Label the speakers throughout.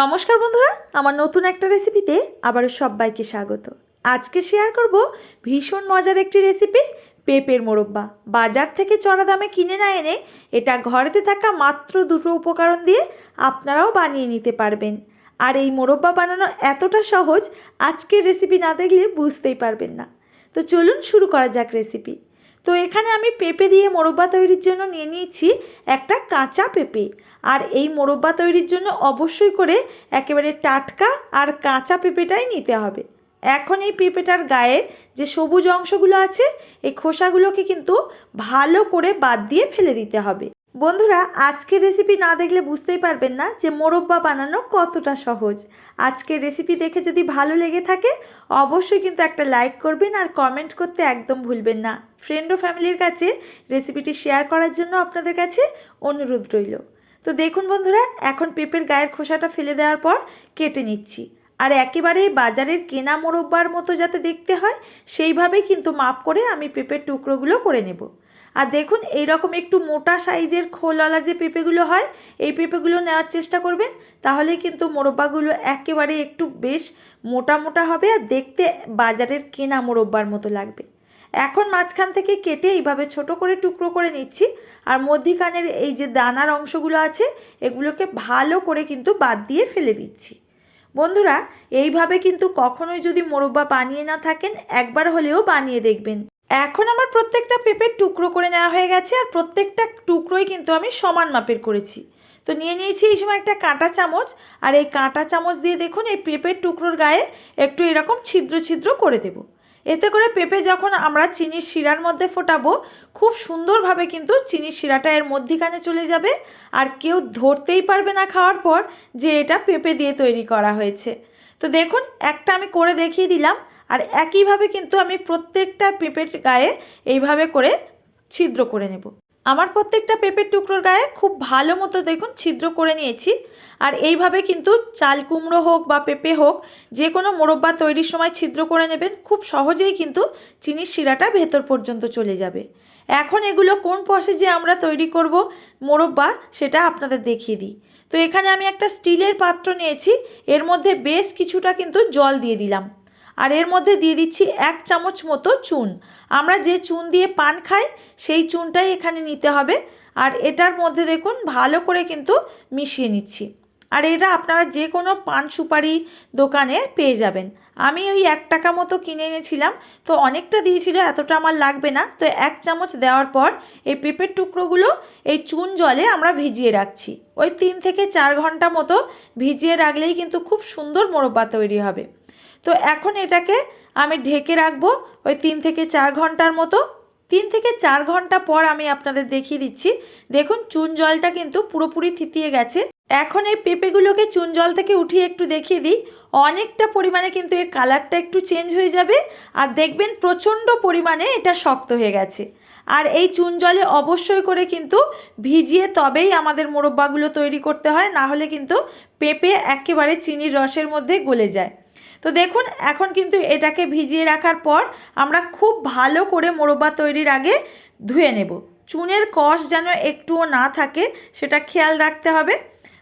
Speaker 1: নমস্কার বন্ধুরা, আমার নতুন একটা রেসিপিতে আবারও সবাইকে স্বাগত। আজকে শেয়ার করব ভীষণ মজার একটি রেসিপি পেঁপের মোরব্বা। বাজার থেকে চড়া দামে কিনে না এনে এটা ঘরেতে থাকা মাত্র দুটো উপকরণ দিয়ে আপনারাও বানিয়ে নিতে পারবেন। আর এই মোরব্বা বানানো এতটা সহজ, আজকের রেসিপি না দেখলে বুঝতেই পারবেন না। তো চলুন শুরু করা যাক রেসিপি তো এখানে আমি পেঁপে দিয়ে মোরব্বা তৈরির জন্য নিয়ে নিয়েছি একটা কাঁচা পেঁপে। আর এই মোরব্বা তৈরির জন্য অবশ্যই করে একেবারে টাটকা আর কাঁচা পেঁপেটাই নিতে হবে। এখন এই পেঁপেটার গায়ের যে সবুজ অংশগুলো আছে, এই খোসাগুলোকে কিন্তু ভালো করে বাদ দিয়ে ফেলে দিতে হবে। বন্ধুরা, আজকের রেসিপি না দেখলে বুঝতেই পারবেন না যে মোরব্বা বানানো কতটা সহজ। আজকের রেসিপি দেখে যদি ভালো লেগে থাকে, অবশ্যই কিন্তু একটা লাইক করবেন আর কমেন্ট করতে একদম ভুলবেন না। ফ্রেন্ড ও ফ্যামিলির কাছে রেসিপিটি শেয়ার করার জন্য আপনাদের কাছে অনুরোধ রইল। তো দেখুন বন্ধুরা, এখন পেঁপের গায়ের খোসাটা ফেলে দেওয়ার পর কেটে নিচ্ছি। আর একেবারে বাজারের কেনা মোরব্বার মতো যাতে দেখতে হয়, সেইভাবেই কিন্তু মাপ করে আমি পেঁপের টুকরোগুলো করে নেব। আর দেখুন এই রকম একটু মোটা সাইজের খোলওয়ালা যে পেঁপেগুলো হয়, এই পেঁপেগুলো নেওয়ার চেষ্টা করবেন। তাহলে কিন্তু মোরব্বাগুলো একেবারে একটু বেশ মোটা মোটা হবে আর দেখতে বাজারের কেনা মোরব্বার মতো লাগবে। এখন মাঝখান থেকে কেটে এইভাবে ছোট করে টুকরো করে নিচ্ছি। আর মধ্যিখানের এই যে দানার অংশগুলো আছে, এগুলোকে ভালো করে কিন্তু বাদ দিয়ে ফেলে দিচ্ছি। বন্ধুরা, এইভাবে কিন্তু কখনোই যদি মোরব্বা বানিয়ে না থাকেন, একবার হলেও বানিয়ে দেখবেন। এখন আমার প্রত্যেকটা পেঁপের টুকরো করে নেওয়া হয়ে গেছে আর প্রত্যেকটা টুকরোই কিন্তু আমি সমান মাপের করেছি। তো নিয়ে নিয়েছি এই সময় একটা কাঁটা চামচ আর এই কাঁটা চামচ দিয়ে দেখুন এই পেঁপের টুকরোর গায়ে একটু এরকম ছিদ্র ছিদ্র করে দেব। এতে করে পেঁপে যখন আমরা চিনির শিরার মধ্যে ফোটাবো, খুব সুন্দরভাবে কিন্তু চিনির শিরাটা এর মধ্যিখানে চলে যাবে আর কেউ ধরতেই পারবে না খাওয়ার পর যে এটা পেঁপে দিয়ে তৈরি করা হয়েছে। তো দেখুন, একটা আমি করে দেখিয়ে দিলাম। আর একইভাবে কিন্তু আমি প্রত্যেকটা পেঁপের গায়ে এইভাবে করে ছিদ্র করে নেব। আমার প্রত্যেকটা পেঁপের টুকরোর গায়ে খুব ভালো মতো দেখুন ছিদ্র করে নিয়েছি। আর এইভাবে কিন্তু চাল কুমড়ো হোক বা পেঁপে হোক, যে কোনো মোরব্বা তৈরির সময় ছিদ্র করে নেবেন, খুব সহজেই কিন্তু চিনির শিরাটা ভেতর পর্যন্ত চলে যাবে। এখন এগুলো কোন প্রসেসে আমরা তৈরি করব মোরব্বা, সেটা আপনাদের দেখিয়ে দিই। তো এখানে আমি একটা স্টিলের পাত্র নিয়েছি, এর মধ্যে বেশ কিছুটা কিন্তু জল দিয়ে দিলাম। আর এর মধ্যে দিয়ে দিচ্ছি এক চামচ মতো চুন। আমরা যে চুন দিয়ে পান খাই, সেই চুনটাই এখানে নিতে হবে। আর এটার মধ্যে দেখুন, ভালো করে কিন্তু মিশিয়ে নিচ্ছি। আর এটা আপনারা যে কোনো পান সুপারি দোকানে পেয়ে যাবেন। আমি ওই এক টাকা মতো কিনে এনেছিলাম, তো অনেকটা দিয়েছিল, এতটা আমার লাগবে না। তো এক চামচ দেওয়ার পর এই পেঁপের টুকরোগুলো এই চুন জলে আমরা ভিজিয়ে রাখছি। ওই তিন থেকে চার ঘণ্টা মতো ভিজিয়ে রাখলেই কিন্তু খুব সুন্দর মোরব্বা তৈরি হবে। তো এখন এটাকে আমি ঢেকে রাখব ওই তিন থেকে চার ঘণ্টার মতো। তিন থেকে চার ঘণ্টা পর আমি আপনাদের দেখিয়ে দিচ্ছি। দেখুন, চুন জলটা কিন্তু পুরোপুরি থিতিয়ে গেছে। এখন এই পেঁপেগুলোকে চুন জল থেকে উঠিয়ে একটু দেখিয়ে দিই। অনেকটা পরিমাণে কিন্তু এর কালারটা একটু চেঞ্জ হয়ে যাবে। আর দেখবেন, প্রচণ্ড পরিমাণে এটা শক্ত হয়ে গেছে। আর এই চুন জলে অবশ্যই করে কিন্তু ভিজিয়ে তবেই আমাদের মোরব্বাগুলো তৈরি করতে হয়। না হলে কিন্তু পেঁপে একেবারে চিনির রসের মধ্যে গলে যায়। তো দেখুন, এখন কিন্তু এটাকে ভিজিয়ে রাখার পর আমরা খুব ভালো করে মোরব্বা তৈরির আগে ধুয়ে নেব। চুনের কষ যেন একটুও না থাকে, সেটা খেয়াল রাখতে হবে।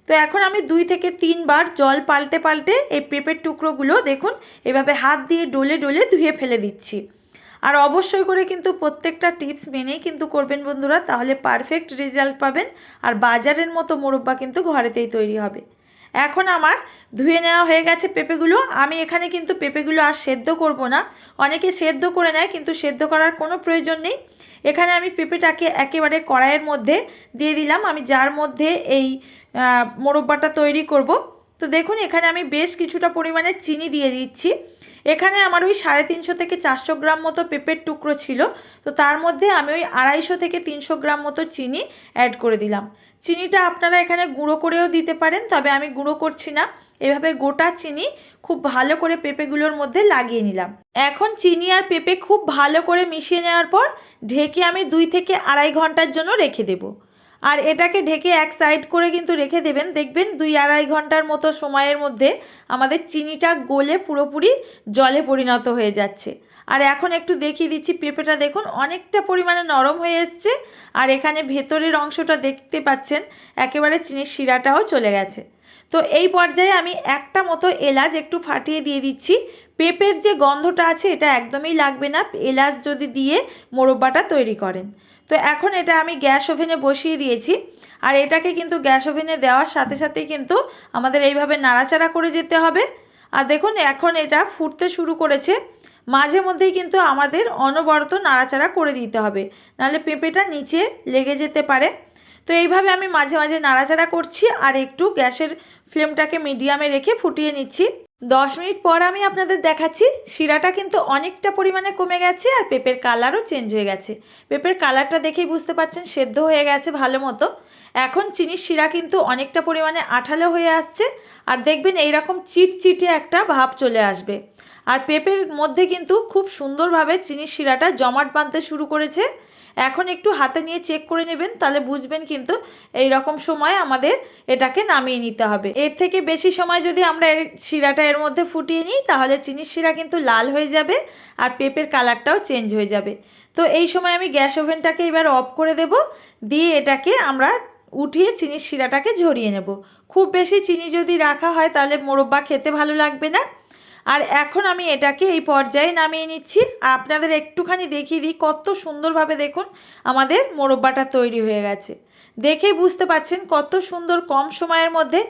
Speaker 1: তো এখন আমি দুই থেকে তিনবার জল পাল্টে পাল্টে এই পেঁপের টুকরোগুলো দেখুন, এভাবে হাত দিয়ে ডলে ডলে ধুয়ে ফেলে দিচ্ছি। আর অবশ্যই করে কিন্তু প্রত্যেকটা টিপস মেনেই কিন্তু করবেন বন্ধুরা, তাহলে পারফেক্ট রেজাল্ট পাবেন। আর বাজারের মতো মোরব্বা কিন্তু ঘরেতেই তৈরি হবে। এখন আমার ধুয়ে নেওয়া হয়ে গেছে পেঁপেগুলো। আমি এখানে কিন্তু পেঁপেগুলো আর সেদ্ধ করব না। অনেকে সেদ্ধ করে নেয়, কিন্তু সেদ্ধ করার কোনো প্রয়োজন নেই। এখানে আমি পেঁপেটাকে একেবারে কড়াইয়ের মধ্যে দিয়ে দিলাম। আমি যার মধ্যে এই মোরব্বাটা তৈরি করব তো দেখুন, এখানে আমি বেশ কিছুটা পরিমাণে চিনি দিয়ে দিচ্ছি। এখানে আমার ওই সাড়ে তিনশো থেকে চারশো গ্রাম মতো পেঁপের টুকরো ছিল। তো তার মধ্যে আমি ওই আড়াইশো থেকে তিনশো গ্রাম মতো চিনি অ্যাড করে দিলাম। চিনিটা আপনারা এখানে গুঁড়ো করেও দিতে পারেন, তবে আমি গুঁড়ো করছি না। এভাবে গোটা চিনি খুব ভালো করে পেঁপেগুলোর মধ্যে লাগিয়ে নিলাম। এখন চিনি আর পেঁপে খুব ভালো করে মিশিয়ে নেওয়ার পর ঢেকে আমি দুই থেকে আড়াই ঘণ্টার জন্য রেখে দেবো। আর এটাকে ঢেকে এক সাইড করে কিন্তু রেখে দেবেন। দেখবেন দুই আড়াই ঘণ্টার মতো সময়ের মধ্যে আমাদের চিনিটা গলে পুরোপুরি জলে পরিণত হয়ে যাচ্ছে। আর এখন একটু দেখিয়ে দিচ্ছি পেঁপেটা। দেখুন, অনেকটা পরিমাণে নরম হয়ে এসছে। আর এখানে ভেতরের অংশটা দেখতে পাচ্ছেন, একেবারে চিনির শিরাটাও চলে গেছে। তো এই পর্যায়ে আমি একটা মতো এলাচ একটু ফাটিয়ে দিয়ে দিচ্ছি। পেঁপের যে গন্ধটা আছে, এটা একদমই লাগবে না। এলাচ যদি দিয়ে মোরব্বাটা তৈরি করেন। তো এখন এটা আমি গ্যাস ওভেনে বসিয়ে দিয়েছি। আর এটাকে কিন্তু গ্যাস ওভেনে দেওয়ার সাথে সাথেই কিন্তু আমাদের এইভাবে নাড়াচাড়া করে যেতে হবে। আর দেখুন, এখন এটা ফুটতে শুরু করেছে। মাঝে মধ্যেই কিন্তু আমাদের অনবরত নাড়াচাড়া করে দিতে হবে। নাহলে পেঁপেটা নিচে লেগে যেতে পারে। তো এইভাবে আমি মাঝে মাঝে নাড়াচাড়া করছি আর একটু গ্যাসের ফ্লেমটাকে মিডিয়ামে রেখে ফুটিয়ে নিচ্ছি। দশ মিনিট পর আমি আপনাদের দেখাচ্ছি, শিরাটা কিন্তু অনেকটা পরিমাণে কমে গেছে আর পেঁপের কালারও চেঞ্জ হয়ে গেছে। পেঁপের কালারটা দেখেই বুঝতে পারছেন, সেদ্ধ হয়ে গেছে ভালো মতো। এখন চিনির শিরা কিন্তু অনেকটা পরিমাণে আঠালো হয়ে আসছে আর দেখবেন এইরকম চিটচিটে একটা ভাব চলে আসবে। আর পেঁপের মধ্যে কিন্তু খুব সুন্দরভাবে চিনির শিরাটা জমাট বাঁধতে শুরু করেছে। এখন একটু হাতে নিয়ে চেক করে নেবেন, তাহলে বুঝবেন কিন্তু এই রকম সময় আমাদের এটাকে নামিয়ে নিতে হবে। এর থেকে বেশি সময় যদি আমরা এর শিরাটা এর মধ্যে ফুটিয়ে নিই, তাহলে চিনির শিরা কিন্তু লাল হয়ে যাবে আর পেঁপের কালারটাও চেঞ্জ হয়ে যাবে। তো এই সময় আমি গ্যাস ওভেনটাকে এবার অফ করে দেব, দিয়ে এটাকে আমরা উঠিয়ে চিনির শিরাটাকে ঝরিয়ে নেব। খুব বেশি চিনি যদি রাখা হয়, তাহলে মোরব্বা খেতে ভালো লাগবে না। আর এখন আমি এটাকে এই পর্যায়ে নামিয়ে নিচ্ছি। আর আপনাদের একটুখানি দেখিয়ে দিই কত সুন্দরভাবে দেখুন আমাদের মোরব্বাটা তৈরি হয়ে গেছে। দেখেই বুঝতে পাচ্ছেন কত সুন্দর কম সময়ের মধ্যে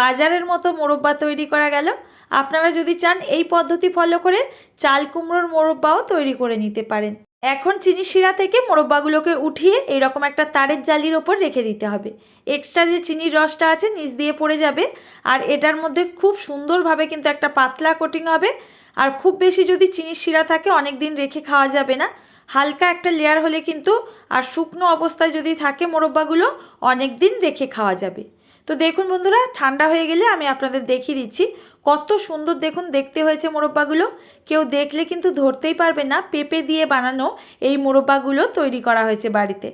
Speaker 1: বাজারের মতো মোরব্বা তৈরি করা গেল। আপনারা যদি চান এই পদ্ধতি ফলো করে চাল কুমড়োর মোরব্বাও তৈরি করে নিতে পারেন। এখন চিনি শিরা থেকে মোরব্বাগুলোকে উঠিয়ে এরকম একটা তারের জালির ওপর রেখে দিতে হবে। এক্সট্রা যে চিনির রসটা আছে, নিচ দিয়ে পড়ে যাবে। আর এটার মধ্যে খুব সুন্দরভাবে কিন্তু একটা পাতলা কোটিং হবে। আর খুব বেশি যদি চিনির শিরা থাকে অনেক দিন রেখে খাওয়া যাবে না। হালকা একটা লেয়ার হলে কিন্তু আর শুকনো অবস্থায় যদি থাকে মোরব্বাগুলো অনেক দিন রেখে খাওয়া যাবে। তো দেখুন বন্ধুরা, ঠান্ডা হয়ে গেলে আমি আপনাদের দেখিয়ে দিচ্ছি কত সুন্দর দেখুন, দেখতে হয়েছে মোরব্বাগুলো। কেউ দেখলে কিন্তু ধরতেই পারবে না, পেঁপে দিয়ে বানানো এই মোরব্বাগুলো তৈরি করা হয়েছে বাড়িতে।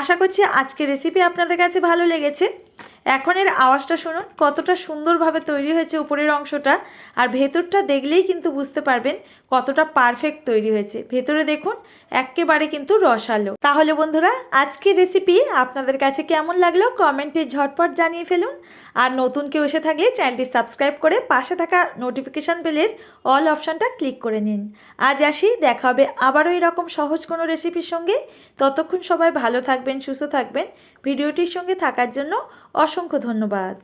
Speaker 1: আশা করছি আজকে রেসিপি আপনাদের কাছে ভালো লেগেছে। এখন এর আওয়াজটা শুনুন, কতটা সুন্দরভাবে তৈরি হয়েছে উপরের অংশটা আর ভেতরটা দেখলেই কিন্তু বুঝতে পারবেন কতটা পারফেক্ট তৈরি হয়েছে। ভেতরে দেখুন একেবারে কিন্তু রসালো। তাহলে বন্ধুরা, আজকের রেসিপি আপনাদের কাছে কেমন লাগল কমেন্টে ঝটপট জানিয়ে ফেলুন। আর নতুন কেউ এসে থাকলে চ্যানেলটি সাবস্ক্রাইব করে পাশে থাকা নোটিফিকেশান বেলের অল অপশানটা ক্লিক করে নিন। আজ আসি, দেখা হবে আবারও এরকম সহজ কোনো রেসিপির সঙ্গে। ততক্ষণ সবাই ভালো থাকবেন, সুস্থ থাকবেন। ভিডিওটির সঙ্গে থাকার জন্য অসংখ্য ধন্যবাদ।